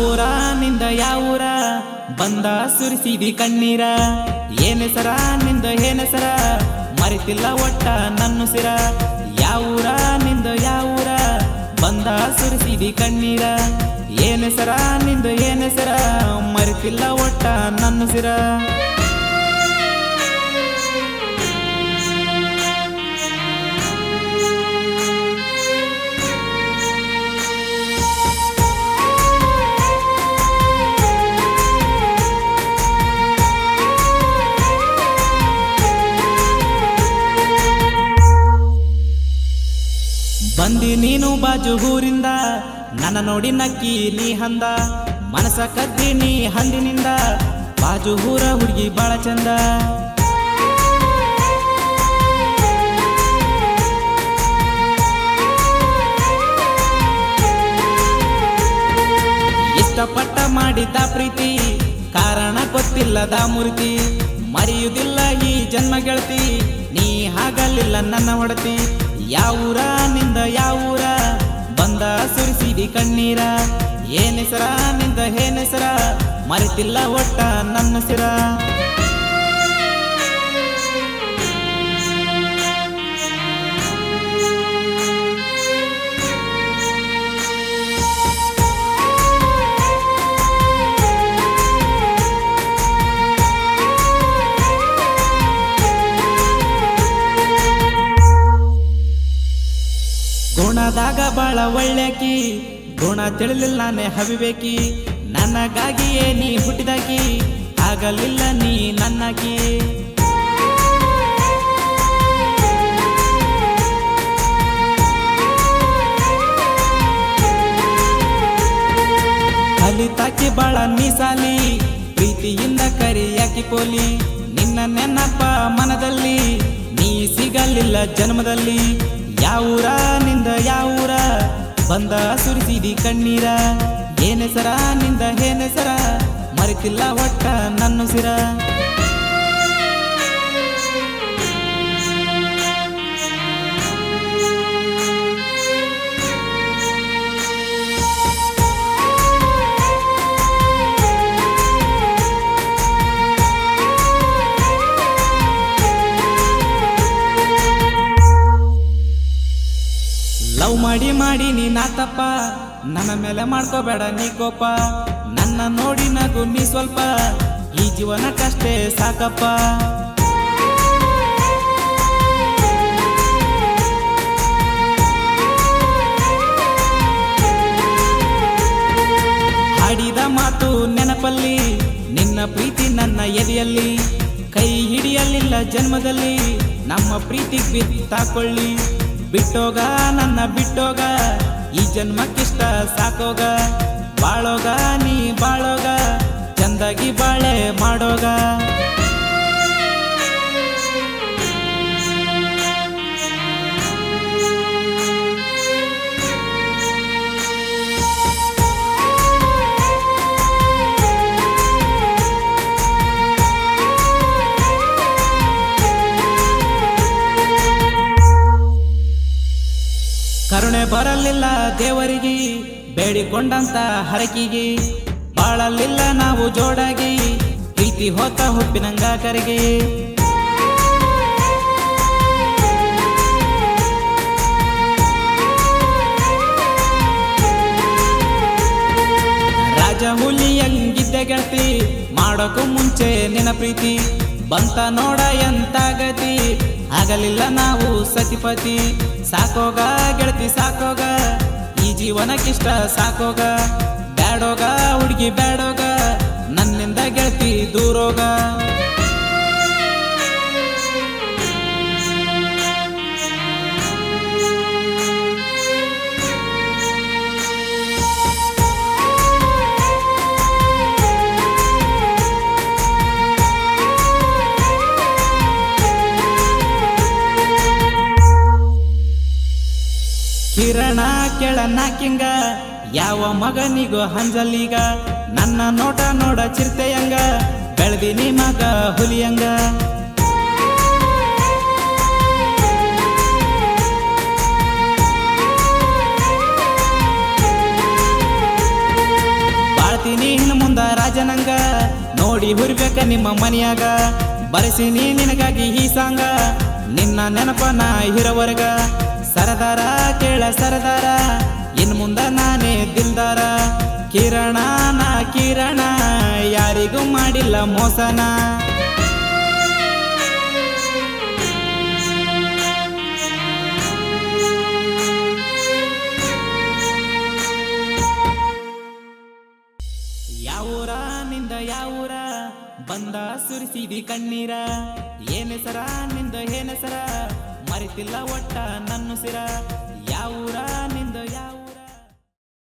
ಊರ, ನಿಂದ ಯಾವೂರ ಬಂದ ಸುರಿಸಿದಿ ಕಣ್ಣೀರ. ಏನೆಸರ ನಿಂದ ಏನೆಸರ ಮರಿತಿಲ್ಲ ಒಟ್ಟ ನನ್ನುಸಿರ ಯಾವೂರ ನಿಂದ ಯಾವೂರ ಬಂದ ಸುರಿಸಿದಿ ಕಣ್ಣೀರ. ಏನೆಸರ ನಿಂದ ಏನೆಸರ ಮರಿತಿಲ್ಲ ಒಟ್ಟ ನನ್ನ ಸಿರಾ ಬಾಜು ಊರಿಂದ, ನನ್ನ ನೋಡಿ ನಕ್ಕಿ ನೀ ಹಂದ, ಮನಸ ಕದ್ದಿ ನೀ ಹಂದಿನಿಂದ, ಬಾಜು ಊರ ಹುಡುಗಿ ಬಾಳ ಚಂದ. ಇಷ್ಟಪಟ್ಟ ಮಾಡಿದ್ದ ಪ್ರೀತಿ, ಕಾರಣ ಗೊತ್ತಿಲ್ಲದ ಮೂರ್ತಿ, ಮರೆಯುವುದಿಲ್ಲ ಈ ಜನ್ಮ ಗೆಳತಿ, ನೀ ಹಾಗಲಿಲ್ಲ ನನ್ನ ಹೊಡತಿ ಯಾವೂರ ನಿಂದ ಯಾವೂರ ಬಂದ ಸುರಿಸಿದಿ ಕಣ್ಣೀರ. ಏನೆಸರ ನಿಂದ ಏನೆಸರ ಮರೆತಿಲ್ಲ ಒಟ್ಟ ನನ್ನ ಸಿರ ಗುಣದಾಗ ಬಾಳ ಒಳ್ಳೆಕಿ, ಗುಣ ತಿಳಿಲಿಲ್ಲ ನಾನೇ ಹವಿಬೇಕಿ. ನನಗಾಗಿಯೇ ನೀ ಹುಟ್ಟಿದಾಕಿ, ಆಗಲಿಲ್ಲ ನೀ ನನ್ನಾಕಿ. ಕಲಿತಾಕಿ ಬಾಳ ಮೀಸಾಲಿ, ಪ್ರೀತಿಯಿಂದ ಕರಿಯಾಕಿ ಪೋಲಿ. ನಿನ್ನ ನೆನಪ ಮನದಲ್ಲಿ, ನೀ ಸಿಗಲಿಲ್ಲ ಜನ್ಮದಲ್ಲಿ. ಯಾವೂರ ನಿಂದ ಯಾವೂರ? ಬಂದ ಸುರಿಸಿದಿ ಕಣ್ಣೀರ. ಏನೆಸರ ನಿಂದ ಏನೆಸರ ಮರೆತಿಲ್ಲ ಒಟ್ಟ ನನ್ನ ಲವ್ ಮಾಡಿ ಮಾಡಿ ನೀ ನಾತಪ್ಪ. ನನ್ನ ಮೇಲೆ ಮಾಡ್ಕೋಬೇಡ ನೀ ಕೋಪ. ನನ್ನ ನೋಡಿ ನಗು ನೀ ಸ್ವಲ್ಪ. ಈ ಜೀವನಕ್ಕಷ್ಟೇ ಸಾಕಪ್ಪ. ಹಾಡಿದ ಮಾತು ನೆನಪಲ್ಲಿ, ನಿನ್ನ ಪ್ರೀತಿ ನನ್ನ ಎದೆಯಲ್ಲಿ. ಕೈ ಹಿಡಿಯಲಿಲ್ಲ ಜನ್ಮದಲ್ಲಿ, ನಮ್ಮ ಪ್ರೀತಿ ಬಿತ್ತಾಕೊಳ್ಳಿ. ಬಿಟ್ಟೋಗ ನನ್ನ ಬಿಟ್ಟೋಗ ಈ ಜನ್ಮಕ್ಕಿಷ್ಟ ಸಾಕೋಗ. ಬಾಳೋಗ ನೀ ಬಾಳೋಗ ಚಂದಾಗಿ ಬಾಳೆ ಮಾಡೋಗ. ಬರಲಿಲ್ಲ ದೇವರಿಗೆ, ಬೇಡಿಕೊಂಡಂತ ಹರಕಿಗೆ. ಬಾಳಲಿಲ್ಲ ನಾವು ಜೋಡಾಗಿ, ಪ್ರೀತಿ ಹೊತ್ತ ಹುಪ್ಪಿನಂಗ ಕರಿಗೆ. ರಾಜ ಹುಲಿಯಂಗಿದ್ದೆ ಗೆಳತಿ, ಮಾಡೋಕು ಮುಂಚೆ ನಿನ್ನ ಪ್ರೀತಿ. ಬಂತ ನೋಡ ಎಂತ ಗತಿ? ಆಗಲಿಲ್ಲ ನಾವು ಸತಿಪತಿ. ಸಾಕೋಗ ಗೆಳತಿ, ಸಾಕೋಗ. ಈ ಜೀವನಕ್ಕಿಷ್ಟ ಸಾಕೋಗ. ಬ್ಯಾಡೋಗ, ಹುಡುಗಿ ಬ್ಯಾಡೋಗ. ನನ್ನಿಂದ ಗೆಳತಿ ದೂರೋಗ. ಕಿರಣ ಕೆಳನಾಕಿಂಗ ಯಾವ ಮಗನಿಗೋ ಹಂಜಲೀಗ. ನನ್ನ ನೋಟ ನೋಡ ಚಿರತೆಯಂಗ. ಬೆಳೆದಿನಿ ಮಗ ಹುಲಿಯಂಗ. ಬಾಳ್ತೀನಿ ಇನ್ನು ಮುಂದ ರಾಜನಂಗ. ನೋಡಿ ಹುರ್ಬೇಕ ನಿಮ್ಮ ಮನೆಯಾಗ. ಬರೆಸಿನಿ ನಿನಗಾಗಿ ಈ ಸಾಂಗ. ನಿನ್ನ ನೆನಪನ ಹಿರವರ್ಗ. ಕೇಳ ಸರದಾರ. ಇನ್ ಮುಂದ ನಾನೇ ದಿಲ್ದಾರ. ಕಿರಣ ನಾ ಕಿರಣ, ಯಾರಿಗೂ ಮಾಡಿಲ್ಲ ಮೋಸನ. ಯಾವೂರ ನಿಂದ ಯಾವೂರ ಬಂದ ಸುರಿಸಿದಿ ಕಣ್ಣೀರ. ಏನೆಸರ ನಿಂದ ಏನೆಸರ ಮರಿತಿಲ್ಲ ಒಟ್ಟ ನನ್ನ ಸಿರ ಯಾವೂರ ನಿಂದ ಯಾವ